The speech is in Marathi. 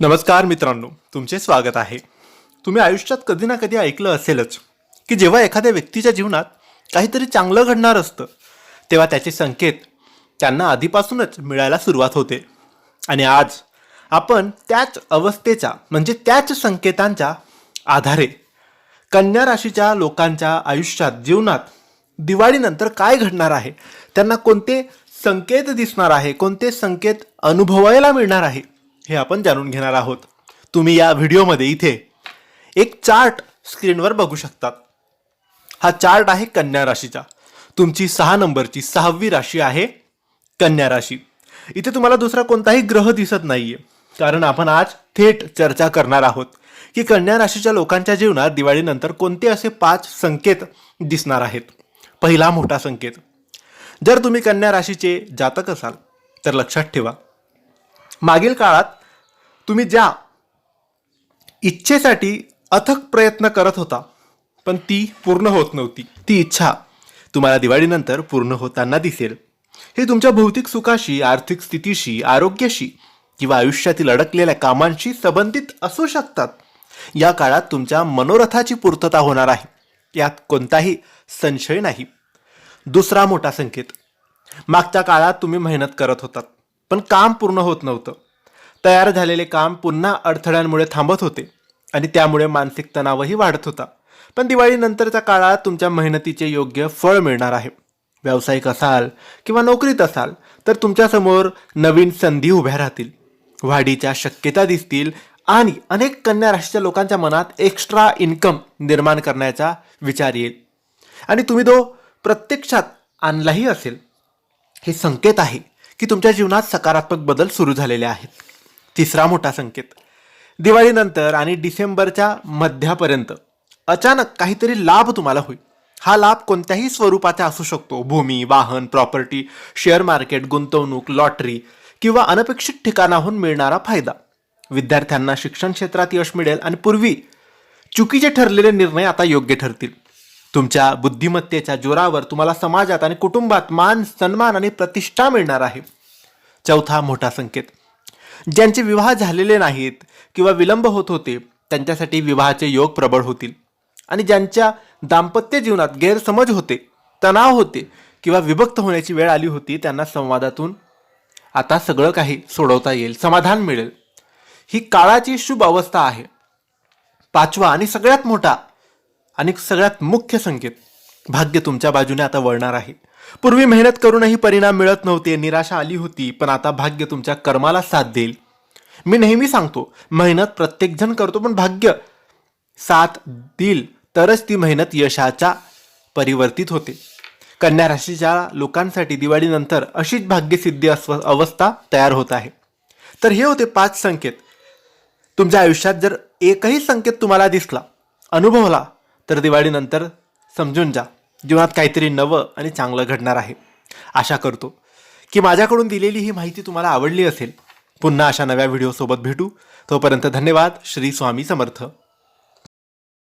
नमस्कार मित्रांनो तुमचे स्वागत आहे. तुम्ही आयुष्यात कधी ना कधी ऐकलं असेलच की जेव्हा एखाद्या व्यक्तीच्या जीवनात काहीतरी चांगलं घडणार असतं तेव्हा त्याचे संकेत त्यांना आधीपासूनच मिळायला सुरुवात होते. आणि आज आपण त्याच अवस्थेच्या म्हणजे त्याच संकेतांच्या आधारे कन्या राशीच्या लोकांच्या आयुष्यात जीवनात दिवाळीनंतर काय घडणार आहे त्यांना कोणते संकेत दिसणार आहे कोणते संकेत अनुभवायला मिळणार आहे हे आपण जाणून घेणार आहोत. तुम्ही या व्हिडिओमध्ये इथे एक चार्ट स्क्रीनवर बघू शकतात. हा चार्ट आहे कन्या राशीचा. तुमची सहा नंबरची सहावी राशी आहे कन्या राशी. इथे तुम्हाला दुसरा कोणताही ग्रह दिसत नाहीये. कारण आपण आज थेट चर्चा करणार आहोत की कन्या राशीच्या लोकांच्या जीवनात दिवाळीनंतर कोणते असे पाच संकेत दिसणार आहेत. पहिला मोठा संकेत. जर तुम्ही कन्या राशीचे जातक असाल तर लक्षात ठेवा. मागील काळात तुम्ही ज्या इच्छेसाठी अथक प्रयत्न करत होता पण ती पूर्ण होत नव्हती. ती इच्छा तुम्हाला दिवाळीनंतर पूर्ण होताना दिसेल. हे तुमच्या भौतिक सुखाशी आर्थिक स्थितीशी आरोग्याशी किंवा आयुष्यातील अडकलेल्या कामांशी संबंधित असू शकतात. या काळात तुमच्या मनोरथाची पूर्तता होणार आहे. यात कोणताही संशय नाही. दुसरा मोठा संकेत. मागच्या काळात तुम्ही मेहनत करत होतात पण काम पूर्ण होत नव्हतं. तयार झालेले काम पुन्हा अडथळ्यांमुळे थांबत होते आणि त्यामुळे मानसिक तणावही वाढत होता. पण दिवाळीनंतरच्या काळात तुमच्या मेहनतीचे योग्य फळ मिळणार आहे. व्यावसायिक असाल किंवा नोकरीत असाल तर तुमच्यासमोर नवीन संधी उभ्या राहतील. वाढीच्या शक्यता दिसतील आणि अनेक कन्या राशीच्या लोकांच्या मनात एक्स्ट्रा इन्कम निर्माण करण्याचा विचार येईल. आणि तुम्ही तो प्रत्यक्षात आणलाही असेल. हे संकेत आहे की तुमच्या जीवनात सकारात्मक बदल सुरू झालेले आहेत. तिसरा मोठा संकेत. दिवाळीनंतर आणि डिसेंबरच्या मध्यापर्यंत अचानक काहीतरी लाभ तुम्हाला होईल. हा लाभ कोणत्याही स्वरूपाचा असू शकतो. भूमी वाहन प्रॉपर्टी शेअर मार्केट गुंतवणूक लॉटरी किंवा अनपेक्षित ठिकाणाहून मिळणारा फायदा. विद्यार्थ्यांना शिक्षण क्षेत्रात यश मिळेल आणि पूर्वी चुकीचे ठरलेले निर्णय आता योग्य ठरतील. तुमच्या बुद्धिमत्तेच्या जोरावर तुम्हाला समाजात आणि कुटुंबात मान सन्मान आणि प्रतिष्ठा मिळणार आहे. चौथा मोठा संकेत. ज्यांचे विवाह झालेले नाहीत किंवा विलंब होत होते त्यांच्यासाठी विवाहाचे योग प्रबळ होतील. आणि ज्यांच्या दाम्पत्य जीवनात गैरसमज होते तणाव होते किंवा विभक्त होण्याची वेळ आली होती त्यांना संवादातून आता सगळं काही सोडवता येईल समाधान मिळेल. ही काळाची शुभ अवस्था आहे. पाचवा आणि सगळ्यात मोठा आणि सगळ्यात मुख्य संकेत भाग्य तुमच्या बाजूने आता वळणार आहे. पूर्वी मेहनत करूनही परिणाम मिळत नव्हते निराशा आली होती पण आता भाग्य तुमच्या कर्माला साथ देईल. मी नेहमी सांगतो मेहनत प्रत्येकजण करतो पण भाग्य साथ देईल तरच ती मेहनत यशाच्या परिवर्तित होते. कन्या राशीच्या लोकांसाठी दिवाळीनंतर अशीच भाग्यसिद्धी अस्व अवस्था तयार होत आहे. तर हे होते पाच संकेत. तुमच्या आयुष्यात जर एकही संकेत तुम्हाला दिसला अनुभवला तर दिवाळीनंतर समजून जा. जीवनात काहीतरी नवं आणि चांगलं घडणार आहे. आशा करतो की माझ्याकडून दिलेली ही माहिती तुम्हाला आवडली असेल. पुन्हा अशा नव्या व्हिडिओसोबत भेटू. तोपर्यंत धन्यवाद. श्री स्वामी समर्थ.